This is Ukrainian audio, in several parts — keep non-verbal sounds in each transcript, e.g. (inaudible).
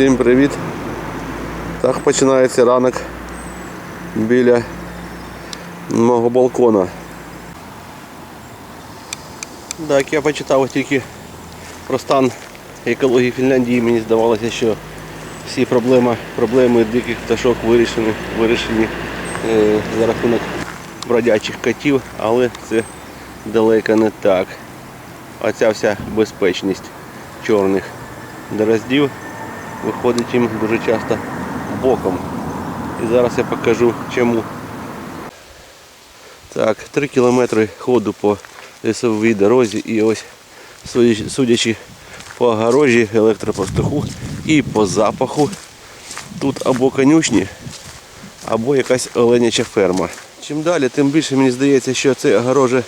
Всім привіт! Так починається ранок біля мого балкона. Так, я почитав тільки про стан екології Фінляндії. Мені здавалося, що всі проблеми, проблеми диких пташок вирішені, вирішені е, за рахунок бродячих котів, але це далеко не так. Оця вся безпечність чорних дороздів виходить їм дуже часто боком. І зараз я покажу чому. Так, 3 кілометри ходу по лісовій дорозі і ось судячи- по огорожі, електропостуху і по запаху. Тут або конюшні, або якась оленяча ферма. Чим далі, тим більше мені здається, що це огорожа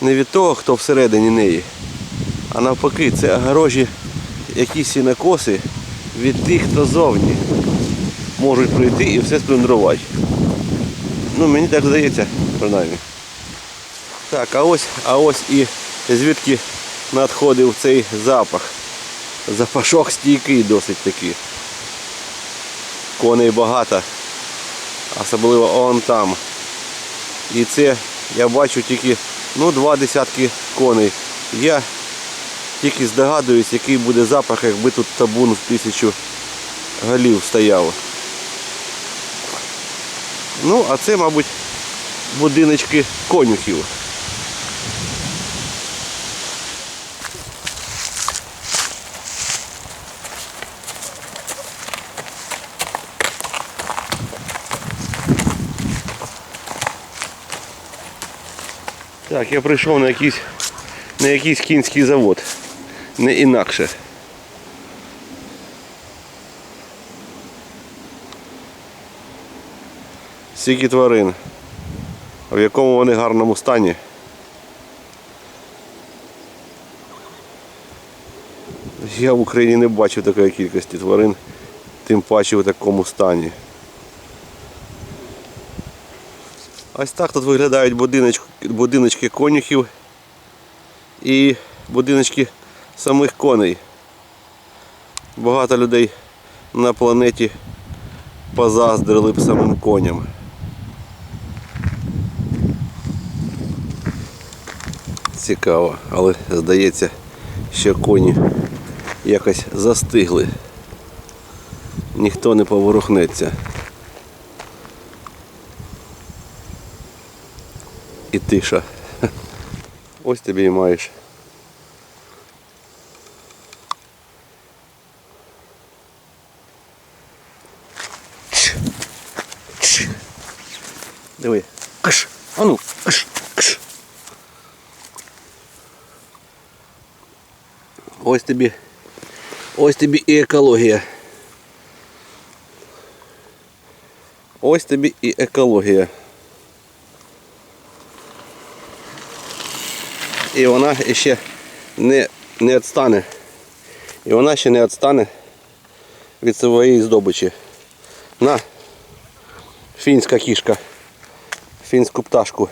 не від того, хто всередині неї, а навпаки, це огорожі якісь сінокоси від тих, хто зовні можуть прийти і все сплюндрувати. Ну, мені так здається, принаймні. Так, а ось, а ось і звідки надходив цей запах. Запашок стійкий досить такий. Коней багато, особливо он там. І це я бачу тільки ну, два десятки коней. Я тільки здогадуюсь, який буде запах, якби тут табун в тисячу голів стояв. Ну, а це, мабуть, будиночки конюхів. Так, я прийшов на якийсь, на якийсь кінський завод. Не інакше. Стільки тварин. В якому вони гарному стані. Я в Україні не бачив такої кількості тварин, тим паче в такому стані. Ось так тут виглядають будиночки, будиночки конюхів і будиночки самих коней. Багато людей на планеті позаздрили б самим коням. Цікаво, але здається, що коні якось застигли. Ніхто не поворухнеться. І тиша. Ось тобі і маєш. Диви. Кш. Ану, кш. Кш. Ось тобі. Ось тобі і екологія. Ось тобі і екологія. І вона ще не, не відстане. І вона ще не відстане від своєї здобичі. На, фінська кішка, фінську пташку.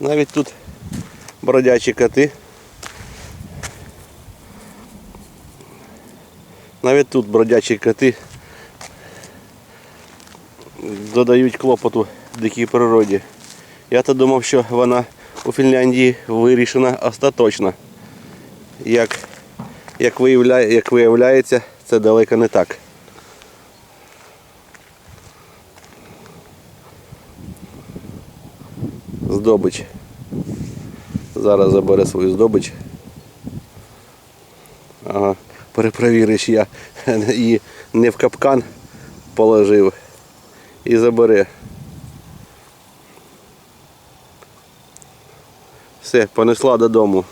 Навіть тут бродячі коти. Навіть тут бродячі коти додають клопоту дикій природі. Я то думав, що вона у Фінляндії вирішена остаточно. Як, як, виявляє, як виявляється, це далеко не так. Здобич. Зараз забере свою здобич. Ага, перепровіриш я (laughs) її не в капкан положив і забере. Все, понесла додому.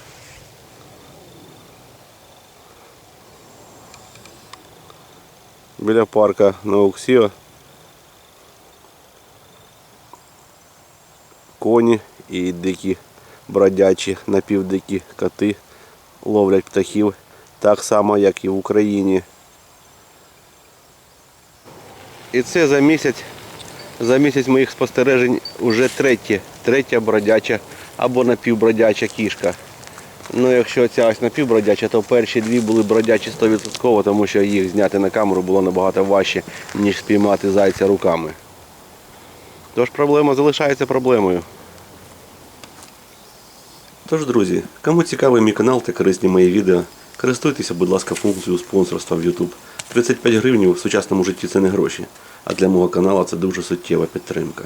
Біля парка Науксіо. Коні і дикі бродячі, напівдикі коти ловлять птахів так само, як і в Україні. І це за місяць, за місяць моїх спостережень вже третє, третя бродяча або напівбродяча кішка. Ну, якщо ця ось напівбродяча, то перші дві були бродячі 100%, тому що їх зняти на камеру було набагато важче, ніж спіймати зайця руками. Тож проблема залишається проблемою. Тож, друзі, кому цікавий мій канал та корисні мої відео, користуйтеся, будь ласка, функцією спонсорства в YouTube. 35 гривень в сучасному житті це не гроші, а для мого каналу це дуже суттєва підтримка.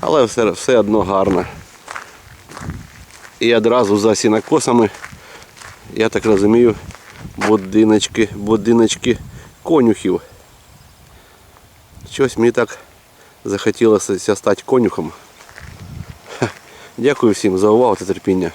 Але все, все одно гарно. І одразу за сінокосами, я так розумію, будиночки, будиночки конюхів. Щось мені так захотілося стати конюхом. Дякую всім за увагу та терпіння.